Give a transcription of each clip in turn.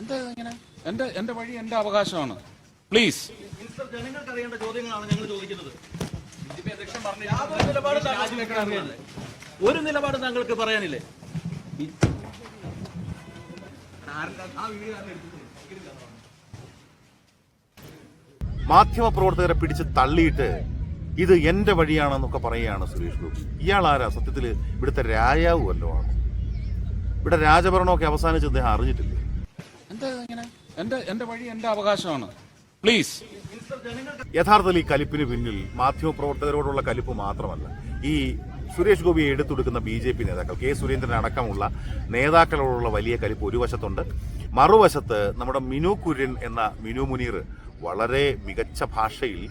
എന്താ ഇങ്ങനെ എന്റെ എന്റെ വഴി എന്റെ അവകാശമാണ്? പ്ലീസ് ജനങ്ങൾക്ക് അറിയേണ്ട ചോദ്യങ്ങളാണ് ഞങ്ങൾ ചോദിക്കുന്നത്? ഒരു നിലപാട് താങ്കൾക്ക് പറയാനില്ലേ? മാധ്യമപ്രവർത്തകരെ പിടിച്ച് തള്ളിയിട്ട് ഇത് എന്റെ വഴിയാണെന്നൊക്കെ പറയുകയാണ് സുരേഷ് ഗോപി. ഇയാൾ ആരാ സത്യത്തിൽ ഇവിടുത്തെ രാജാവ് വല്ലോ ആണ്? ഇവിടെ രാജഭരണമൊക്കെ അവസാനിച്ച് അദ്ദേഹം അറിഞ്ഞിട്ടില്ലേ. എന്താ ഇങ്ങനെ എന്റെ എന്റെ വഴി എന്റെ അവകാശമാണ്? പ്ലീസ് യഥാർത്ഥത്തിൽ ഈ കലിപ്പിന് പിന്നിൽ മാധ്യമപ്രവർത്തകരോടുള്ള കലിപ്പ് മാത്രമല്ല ഈ സുരേഷ് ഗോപിയെ എടുത്തെടുക്കുന്ന ബി ജെ പി നേതാക്കൾ കെ സുരേന്ദ്രൻ അടക്കമുള്ള നേതാക്കളോടുള്ള വലിയ കലിപ്പ് ഒരു വശത്തുണ്ട്. മറുവശത്ത് നമ്മുടെ മിനു കുര്യൻ എന്ന മിനു മുനീർ വളരെ മികച്ച ഭാഷയിൽ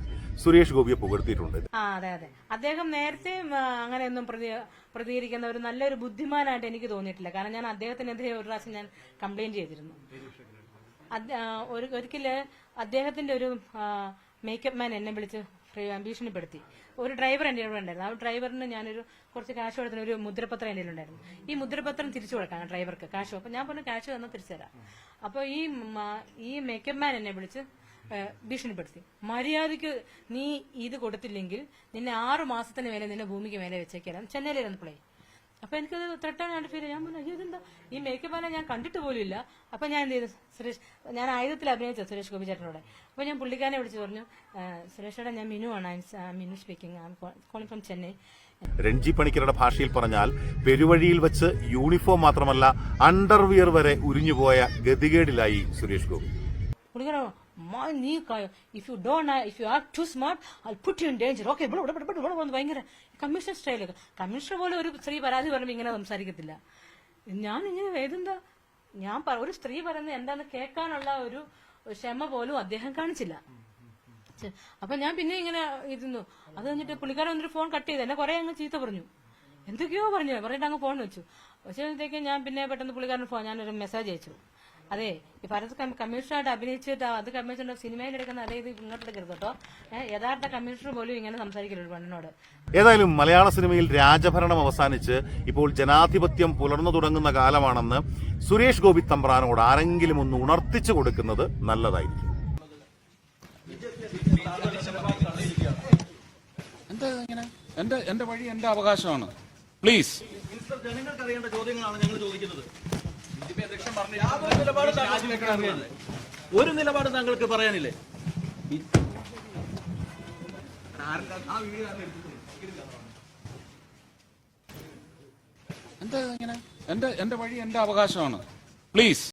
സുരേഷ് ഗോപിയെ പുകഴ്ത്തിയിട്ടുണ്ട്. ആ അതെ അതെ. അദ്ദേഹം നേരത്തെ അങ്ങനെയൊന്നും പ്രതി പ്രതികരിക്കുന്ന ഒരു നല്ലൊരു ബുദ്ധിമാനായിട്ട് എനിക്ക് തോന്നിയിട്ടില്ല. കാരണം ഞാൻ അദ്ദേഹത്തിനെതിരെ ഒരു പ്രാവശ്യം ഞാൻ കംപ്ലൈന്റ് ചെയ്തിരുന്നു. ഒരു ഒരിക്കൽ അദ്ദേഹത്തിന്റെ ഒരു മേക്കപ്പ് മാൻ എന്നെ വിളിച്ച് ഭീഷണിപ്പെടുത്തി. ഒരു ഡ്രൈവർ എന്റെ കൂടെ ഉണ്ടായിരുന്നു. ആ ഡ്രൈവറിന് ഞാനൊരു കുറച്ച് കാശ് കൊടുത്തിന് ഒരു മുദ്രപത്രം എന്റെ ഉണ്ടായിരുന്നു ഈ മുദ്രപത്രം തിരിച്ചു കൊടുക്കാൻ ഡ്രൈവർക്ക് കാശ് അപ്പൊ ഞാൻ പറഞ്ഞു കാശ് തന്നാൽ തിരിച്ചു തരാം അപ്പൊ ഈ ഈ മേക്കപ്പ് മാൻ എന്നെ വിളിച്ച് ഭീഷണിപ്പെടുത്തി. മര്യാദയ്ക്ക് നീ ഇത് കൊടുത്തില്ലെങ്കിൽ നിന്നെ ആറു മാസത്തിന് മേലെ നിന്നെ ഭൂമിക്ക് മേലെ വെച്ചേക്കാം ചെന്നൈയിലിരുന്നപ്പോഴേ അപ്പൊ എനിക്കത് ത്രട്ടാനായിട്ട് ഫീൽ ഞാൻ പറഞ്ഞു ഇതെന്താ? ഈ മേക്കപ്പ് മാനെ ഞാൻ കണ്ടിട്ട് പോലും ഇല്ല. അപ്പൊ ഞാൻ എന്ത് ചെയ്തു? സുരേഷ് ഞാൻ ആയുധത്തിൽ അഭിനയിച്ച സുരേഷ് ഗോപി ചേട്ടനോടെ. അപ്പൊ ഞാൻ പുള്ളിക്കാരനെ വിളിച്ച് പറഞ്ഞു സുരേഷേടെ ഞാൻ മിനു ആണ്. Minu speaking calling from Chennai Ranji പണിക്കരുടെ ഭാഷയിൽ പറഞ്ഞാൽ പെരുവഴിയിൽ വെച്ച് യൂണിഫോം മാത്രമല്ല അണ്ടർവിയർ വരെ ഉരിഞ്ഞുപോയ ഗതികേടിലായി സുരേഷ് ഗോപി. പുള്ളിക്കാരൻ "മാ, നീ if you don if you are too smart I put you in danger okay ഇവിടെ ഇവിടെ ഇവിടെ ഇവിടെ ഭയങ്കര കമ്മീഷൻ സ്റ്റൈലൊക്കെ കമ്മീഷണർ പോലെ ഒരു സ്ത്രീ പരാതി പറയുമ്പോൾ ഇങ്ങനെ സംസാരിക്കത്തില്ല. ഞാൻ ഇങ്ങനെ വേദന്താ ഞാൻ ഒരു സ്ത്രീ പറയുന്നത് എന്താന്ന് കേൾക്കാനുള്ള ഒരു ക്ഷമ പോലും അദ്ദേഹം കാണിച്ചില്ല. അപ്പൊ ഞാൻ പിന്നെ ഇങ്ങനെ ഇരുന്നു. അത് കഴിഞ്ഞിട്ട് പുള്ളിക്കാരൻ വന്നിട്ട് ഫോൺ കട്ട് ചെയ്ത് എന്നെ കുറെ അങ്ങ് ചീത്ത പറഞ്ഞു. എന്തൊക്കെയോ പറഞ്ഞു. പറഞ്ഞിട്ട് അങ്ങ് ഫോൺ വെച്ചു. പക്ഷേ ഞാൻ പിന്നെ പെട്ടെന്ന് പുള്ളിക്കാരൻ ഫോൺ ഞാനൊരു മെസ്സേജ് അയച്ചു. അതെ ഈ ഭാരത് കമ്മീഷണറായിട്ട് അഭിനയിച്ചിട്ട് അത് കമ്മീഷണർ സിനിമയിൽ എടുക്കുന്ന അതേ ഇത് ഇങ്ങോട്ട് എടുക്കരുത് കേട്ടോ. യഥാർത്ഥ കമ്മീഷണർ പോലും ഇങ്ങനെ സംസാരിക്കരുത് പെണ്ണിനോട്. ഏതായാലും മലയാള സിനിമയിൽ രാജഭരണം അവസാനിച്ച് ഇപ്പോൾ ജനാധിപത്യം പുലർന്നു തുടങ്ങുന്ന കാലമാണെന്ന് സുരേഷ് ഗോപി തമ്പ്രാനോട് ആരെങ്കിലും ഒന്ന് ഉണർത്തിച്ചു കൊടുക്കുന്നത് നല്ലതായിരിക്കും. എന്താ ഇങ്ങനെ? എന്റെ എന്റെ വഴി എന്റെ അവകാശമാണ്. പ്ലീസ് ജനങ്ങൾക്ക് അറിയേണ്ട ചോദ്യങ്ങളാണ് ഞങ്ങൾ ചോദിക്കുന്നത് യാതൊരു നിലപാടും താങ്കൾക്ക് അറിയില്ലേ? ഒരു നിലപാട് താങ്കൾക്ക് പറയാനില്ലേ? എന്താ ഇങ്ങനെ? എന്റെ എന്റെ വഴി എന്റെ അവകാശമാണ്. പ്ലീസ്